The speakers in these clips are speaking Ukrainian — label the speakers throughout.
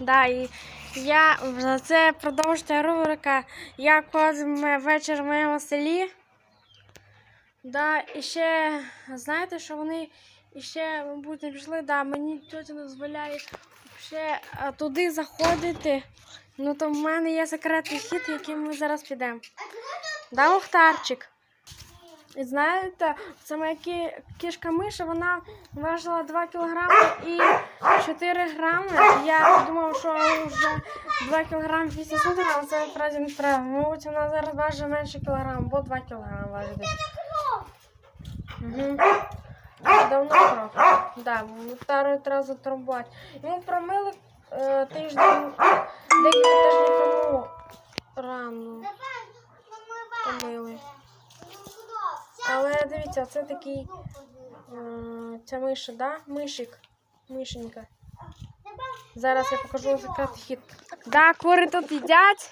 Speaker 1: Да, і я за це продовжується рубрика Як кожен вечір в моєму селі. Да, і ще знаєте, що вони іще, мабуть, не пішли, да, мені тетя не дозволяє ще туди заходити. Ну то в мене є секретний хід, яким ми зараз підемо. Да, Мухтарчик? І знаєте, це моя кі- кішка миша, вона важила 2 кілограми і 4 грами. Я думав, що вже 2 кілограми 800 грам, це насправді не треба. Мабуть, вона зараз важить менше кілограм, бо 2 кілограми важить. Угу. Давно кров. Да, старою треба затурбувати. Йому промили е, тиждень, декілька дивіться, це такий е, ця миша, да? Мишик. Мишенька. Зараз я покажу секретний хід. Да, кури тут їдять.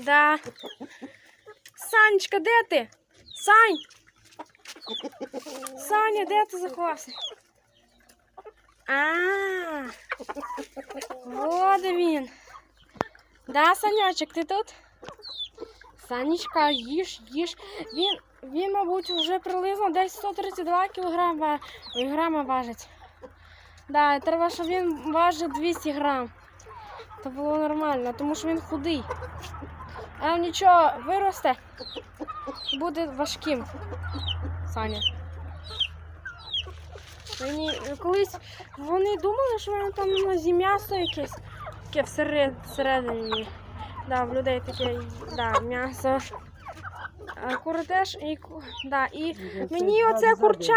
Speaker 1: Да. Санечка, де ти? Сань! Саня, де ти заховався? А, вот він. Да, Санячок, ти тут? Санечка, їж, їж. Він, він, мабуть, вже приблизно десь 132 кілограма грама важить. Да, треба, щоб він важив 200 грам. Це було нормально, тому що він худий. А нічого, виросте, буде важким. Саня. Мені колись вони думали, що воно там на зі м'ясо якесь таке всередині. Да, в людей таке да, м'ясо. А і, да, і мені оце курча,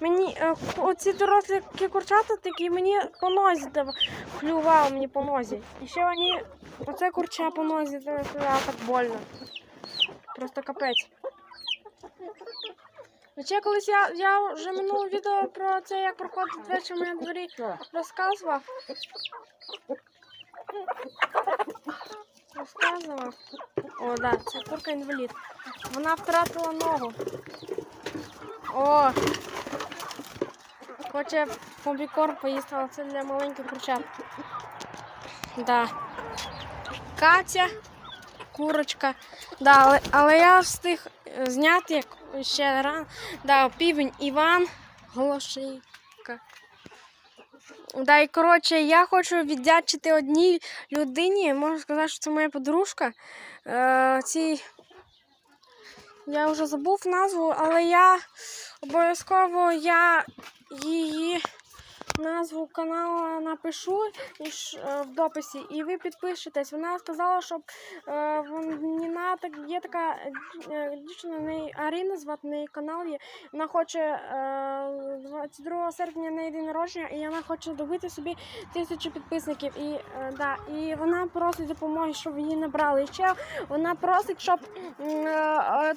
Speaker 1: мені е, оці дорослі курчата такі мені по нозі дав- клювало мені по нозі. І ще вони, оце курча по нозі дав- клювало так больно. Просто капець. Ще колись я, я вже минуле відео про це, як проходить вечір моєму дворі, розказував. Розказував. О, да, це курка інвалід. Вона втратила ногу. О! Хоче помбікор поїсти, але це для маленьких курчат. Да. Катя, курочка. Да, але, але я встиг зняти як ще рано. Да, півень Іван, Голошейка. Да, і коротше, я хочу віддячити одній людині. Можна сказати, що це моя подружка. Е, цій... Я вже забув назву, але я обов'язково я її назву каналу напишу е, в дописі, і ви підпишетесь. Вона сказала, щоб е, вона так є така е, дівчина, неї Арина звати неї канал є. Вона хоче е, 22 серпня неї день народження, і вона хоче добити собі тисячу підписників. І, да, і вона просить допомоги, щоб її набрали. І ще вона просить, щоб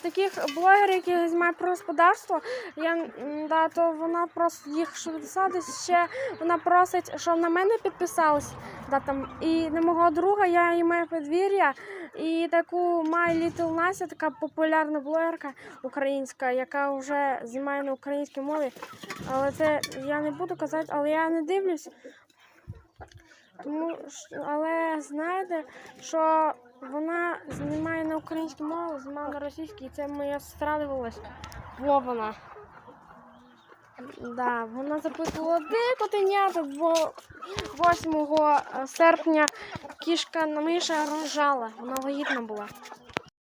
Speaker 1: таких блогерів, які знімають про господарство, я, да, то вона просить їх щоб підписатись. Ще вона просить, щоб на мене там, і на мого друга я і моє подвір'я. І таку My Little Настя, така популярна блогерка українська, яка вже знімає на українській мові. Але це я не буду казати, але я не дивлюсь. Тому, але знаєте, що вона знімає на українській мові, знімає на російській, і це моя сестра дивилась. Во вона. Да, вона запитувала, де котенята, бо 8 серпня кішка на миша рожала, вона вагітна була.